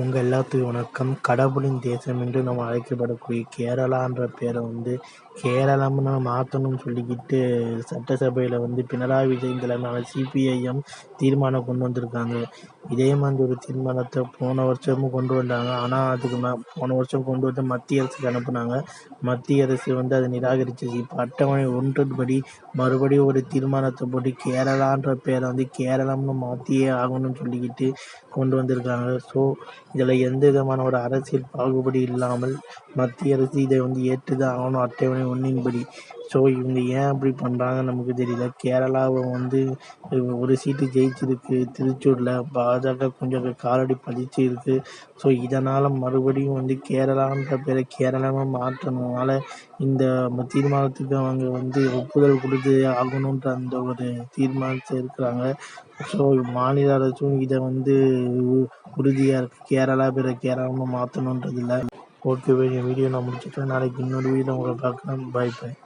உங்க எல்லாத்துக்கும் வணக்கம். கடவுளின் தேசம் என்று நம்ம அழைக்கப்படக்கூடிய கேரளான்ற பேரை வந்து கேரளம்னு மாற்றணும்னு சொல்லிக்கிட்டு சட்டசபையில் வந்து பினராயி விஜயன் தலைமையிலான சிபிஐஎம் தீர்மானம் கொண்டு வந்திருக்காங்க. இதே மாதிரி ஒரு தீர்மானத்தை போன வருஷமும் கொண்டு வந்தாங்க. ஆனால் அதுக்கு மே போன வருஷம் கொண்டு வந்து மத்திய அரசுக்கு அனுப்புனாங்க. மத்திய அரசு வந்து அதை நிராகரிச்சிச்சு. இப்போ அட்டவணை ஒன்றின்படி மறுபடியும் ஒரு தீர்மானத்தை போட்டு கேரளான்ற பேரை வந்து கேரளம்னு மாற்றியே ஆகணும்னு சொல்லிக்கிட்டு கொண்டு வந்திருக்காங்க. ஸோ இதில் எந்த விதமான ஒரு அரசியல் பாகுபாடு இல்லாமல் மத்திய அரசு இதை வந்து ஏற்றுதான் ஆகணும் அட்டவணை ஒன்றின்படி ஸோ இவங்க ஏன் அப்படி பண்ணுறாங்கன்னு நமக்கு தெரியல. கேரளாவை வந்து ஒரு சீட்டு ஜெயிச்சிருக்கு. திருச்சூரில் பாஜக கொஞ்சம் காலடி பதிச்சு இருக்கு. ஸோ இதனால் மறுபடியும் வந்து கேரளான்ற பேரை கேரளாவாக மாற்றணுனால இந்த தீர்மானத்துக்கு அவங்க வந்து ஒப்புதல் கொடுத்து ஆகணுன்ற அந்த ஒரு தீர்மானத்தை இருக்கிறாங்க. ஸோ மாநில அரசும் இதை வந்து உறுதியாக இருக்குது கேரளா பேரை கேரளமாக மாற்றணுன்றதில்ல ஓகே வீடியோ நான் முடிச்சுட்டேன். நாளைக்கு இன்னொரு வீடியோ உங்களை பார்க்குறேன். பாய் பாய்